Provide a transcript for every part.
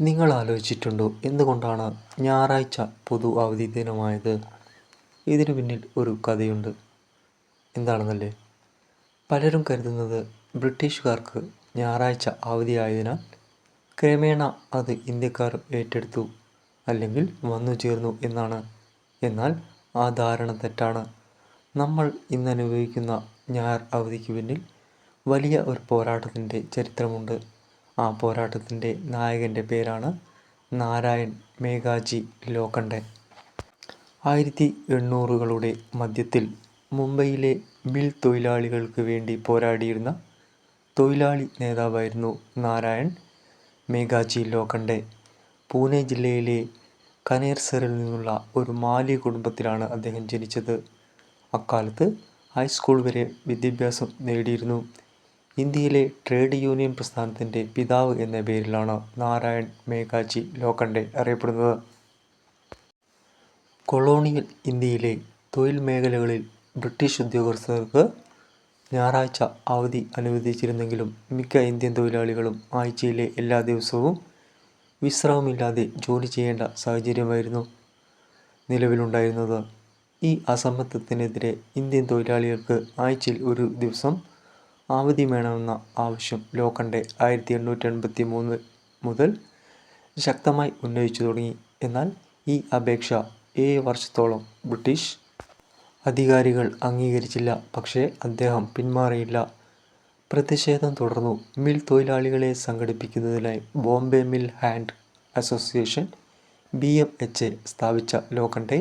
നിങ്ങൾ ആലോചിച്ചിട്ടുണ്ടോ എന്തുകൊണ്ടാണ് ഞായറാഴ്ച പൊതു അവധി ദിനമായത്? ഇതിനു പിന്നിൽ ഒരു കഥയുണ്ട്. എന്താണെന്നല്ലേ? പലരും കരുതുന്നത് ബ്രിട്ടീഷുകാർക്ക് ഞായറാഴ്ച അവധിയായതിനാൽ ക്രമേണ അത് ഇന്ത്യക്കാർ ഏറ്റെടുത്തു അല്ലെങ്കിൽ വന്നു ചേർന്നു എന്നാണ്. എന്നാൽ ആ ധാരണ തെറ്റാണ്. നമ്മൾ ഇന്നനുഭവിക്കുന്ന ഞായർ അവധിക്ക് പിന്നിൽ വലിയ ഒരു പോരാട്ടത്തിന്റെ ചരിത്രമുണ്ട്. ആ പോരാട്ടത്തിന്റെ നായകന്റെ പേരാണ് നാരായൺ മേഘാജി ലോഖണ്ഡെ ആയിരത്തി എണ്ണൂറുകളുടെ മധ്യത്തിൽ മുംബൈയിലെ മിൽ തൊഴിലാളികൾക്ക് വേണ്ടി പോരാടിയിരുന്ന തൊഴിലാളി നേതാവായിരുന്നു നാരായൺ മേഘാജി ലോഖണ്ഡെ പൂനെ ജില്ലയിലെ കനേർസറിൽ നിന്നുള്ള ഒരു മാലി കുടുംബത്തിലാണ് അദ്ദേഹം ജനിച്ചത്. അക്കാലത്ത് ഹൈസ്കൂൾ വരെ വിദ്യാഭ്യാസം നേടിയിരുന്നു. ഇന്ത്യയിലെ ട്രേഡ് യൂണിയൻ പ്രസ്ഥാനത്തിന്റെ പിതാവ് എന്ന പേരിലാണ് നാരായൺ മേഘാജി ലോഖണ്ഡെ അറിയപ്പെടുന്നത്. കൊളോണിയൽ ഇന്ത്യയിലെ തൊഴിൽ മേഖലകളിൽ ബ്രിട്ടീഷ് ഉദ്യോഗസ്ഥർക്ക് ഞായറാഴ്ച അവധി അനുവദിച്ചിരുന്നെങ്കിലും മിക്ക ഇന്ത്യൻ തൊഴിലാളികളും ആഴ്ചയിലെ എല്ലാ ദിവസവും വിശ്രമമില്ലാതെ ജോലി ചെയ്യേണ്ട സാഹചര്യമായിരുന്നു നിലവിലുണ്ടായിരുന്നത്. ഈ അസമത്വത്തിനെതിരെ ഇന്ത്യൻ തൊഴിലാളികൾക്ക് ആഴ്ചയിൽ ഒരു ദിവസം അവധി വേണമെന്ന ആവശ്യം ലോഖണ്ഡെ ആയിരത്തി എണ്ണൂറ്റി എൺപത്തി മൂന്ന് മുതൽ ശക്തമായി ഉന്നയിച്ചു തുടങ്ങി. എന്നാൽ ഈ അപേക്ഷ ഏഴ് വർഷത്തോളം ബ്രിട്ടീഷ് അധികാരികൾ അംഗീകരിച്ചില്ല. പക്ഷേ അദ്ദേഹം പിന്മാറിയില്ല. പ്രതിഷേധം തുടർന്നു. മിൽ തൊഴിലാളികളെ സംഘടിപ്പിക്കുന്നതിനായി Bombay mill hand association B M H A സ്ഥാപിച്ച ലോഖണ്ഡെ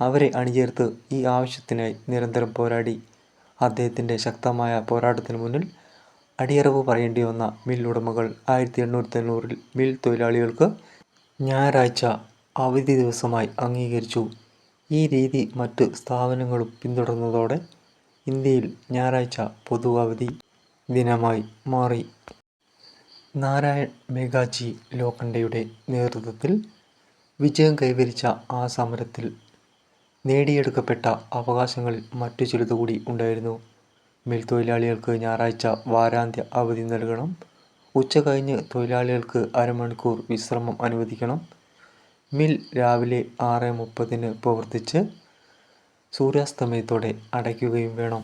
അവരെ അണിചേർത്ത് ഈ ആവശ്യത്തിനായി നിരന്തരം പോരാടി. അദ്ദേഹത്തിന്റെ ശക്തമായ പോരാട്ടത്തിന് മുന്നിൽ അടിയറവ് പറയേണ്ടി വന്ന മിൽ ഉടമകൾ ആയിരത്തി എണ്ണൂറ്റി തൊണ്ണൂറിൽ മിൽ തൊഴിലാളികൾക്ക് ഞായറാഴ്ച അവധി ദിവസമായി അംഗീകരിച്ചു. ഈ രീതി മറ്റ് സ്ഥാപനങ്ങളും പിന്തുടർന്നതോടെ ഇന്ത്യയിൽ ഞായറാഴ്ച പൊതു അവധി ദിനമായി മാറി. നാരായൺ മേഘാജി ലോഖണ്ഡയുടെ നേതൃത്വത്തിൽ വിജയം കൈവരിച്ച ആ സമരത്തിൽ നേടിയെടുക്കപ്പെട്ട അവകാശങ്ങളിൽ മറ്റു ചിലതുകൂടി ഉണ്ടായിരുന്നു. മിൽ തൊഴിലാളികൾക്ക് ഞായറാഴ്ച വാരാന്ത്യ അവധി നൽകണം. ഉച്ച കഴിഞ്ഞ് തൊഴിലാളികൾക്ക് അരമണിക്കൂർ വിശ്രമം അനുവദിക്കണം. മിൽ രാവിലെ ആറ് മുപ്പതിന് പ്രവർത്തിച്ച് സൂര്യാസ്തമയത്തോടെ അടയ്ക്കുകയും വേണം.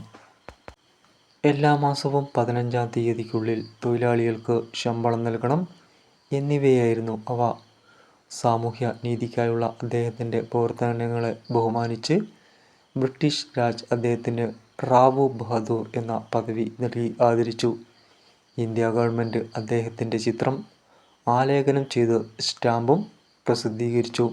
എല്ലാ മാസവും പതിനഞ്ചാം തീയതിക്കുള്ളിൽ തൊഴിലാളികൾക്ക് ശമ്പളം നൽകണം. എന്നിവയായിരുന്നു അവ സാമൂഹ്യ നീതിക്കായുള്ള അദ്ദേഹത്തിന്റെ പ്രവർത്തനങ്ങളെ ബഹുമാനിച്ച് ബ്രിട്ടീഷ് രാജ് അദ്ദേഹത്തിന് റാവു ബഹദൂർ എന്ന പദവി നൽകി ആദരിച്ചു. ഇന്ത്യ ഗവൺമെന്റ് അദ്ദേഹത്തിന്റെ ചിത്രം ആലേഖനം ചെയ്ത് സ്റ്റാമ്പും പ്രസിദ്ധീകരിച്ചു.